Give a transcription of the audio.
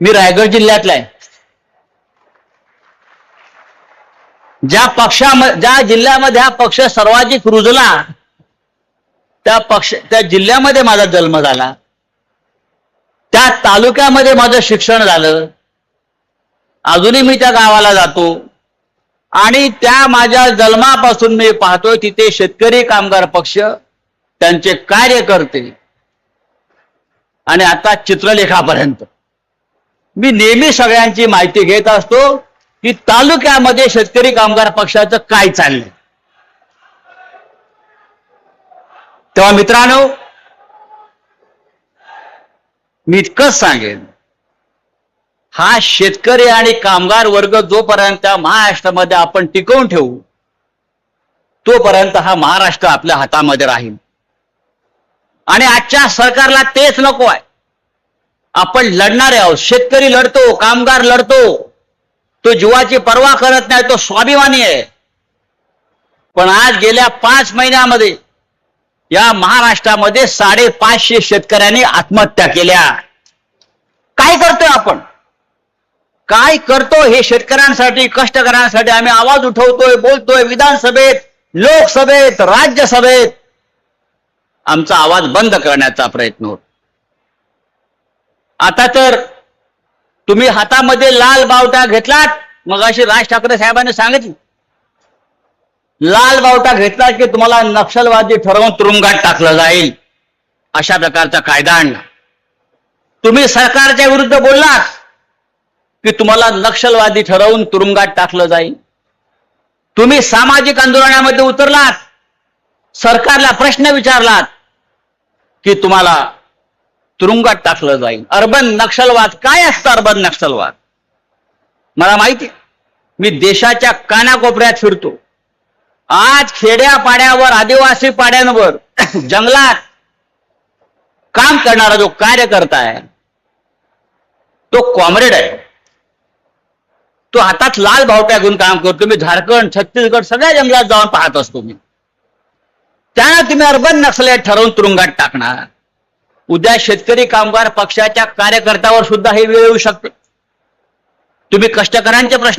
मी रायगड जिल्ह्यातला आहे. ज्या पक्षामध्ये ज्या जिल्ह्यामध्ये हा पक्ष सर्वाधिक रुजला त्या पक्ष त्या जिल्ह्यामध्ये माझा जन्म झाला. त्या तालुक्यामध्ये माझं शिक्षण झालं. अजूनही मी त्या गावाला जातो. आणि त्या माझ्या जन्मापासून मी पाहतोय तिथे शेतकरी कामगार पक्ष त्यांचे कार्य करते आणि आता चित्रलेखापर्यंत. मी नेहमी सगळ्यांची माहिती घेत असतो की तालुक्यामध्ये शेतकरी कामगार पक्षाचं काय चाललंय. तेव्हा मित्रांनो मी इतकंच सांगेन हा शेतकरी आणि कामगार वर्ग जोपर्यंत महाराष्ट्रामध्ये आपण टिकवून ठेवू तोपर्यंत हा महाराष्ट्र आपल्या हातामध्ये राहील. आणि आजच्या सरकारला तेच नको आहे. आपण लढणारे आहोत. शेतकरी लढतो कामगार लढतो. तो जीवाची पर्वा करत नाही तो स्वाभिमानी आहे. पण आज गेल्या पाच महिन्यामध्ये या महाराष्ट्रामध्ये साडेपाचशे शेतकऱ्यांनी आत्महत्या केल्या. काय करतोय आपण? काय करतो हे शेतकऱ्यांसाठी कष्टकऱ्यांसाठी आम्ही आवाज उठवतोय बोलतोय विधानसभेत लोकसभेत राज्यसभेत. आमचा आवाज बंद करण्याचा प्रयत्न होतो. आता तर तुम्ही हातामध्ये लाल बावटा घेतलात मग अशी राज ठाकरे साहेबांनी सांगितलं. लाल बावटा घेतला की तुम्हाला नक्षलवादी ठरवून तुरुंगात टाकलं जाईल. अशा प्रकारचा कायदा आणला. तुम्ही सरकारच्या विरुद्ध बोललात की तुम्हाला नक्षलवादी ठरवून तुरुंगात टाकलं जाईल. तुम्ही सामाजिक आंदोलनामध्ये उतरलात सरकारला प्रश्न विचारलात की तुम्हाला तुरुंगात टाकलं जाईल. अर्बन नक्षलवाद काय असतं अर्बन नक्षलवाद? मला माहिती मी देशाच्या कानाकोपऱ्यात फिरतो. आज खेड्या पाड्यावर आदिवासी पाड्यांवर जंगलात काम करणारा जो कार्यकर्ता आहे तो कॉम्रेड आहे. तो हातात लाल भावट्या घेऊन काम करतो. मी झारखंड छत्तीसगड सगळ्या जंगलात जाऊन पाहत असतो मी. त्यांना तुम्ही अर्बन नक्षल ठरवून तुरुंगात टाकणार. उद्या शेतकरी कामगार पक्षाच्या कार्यकर्त्यावर सुद्धा हे वेळ येऊ शकते. तुम्ही कष्टकऱ्यांचे प्रश्न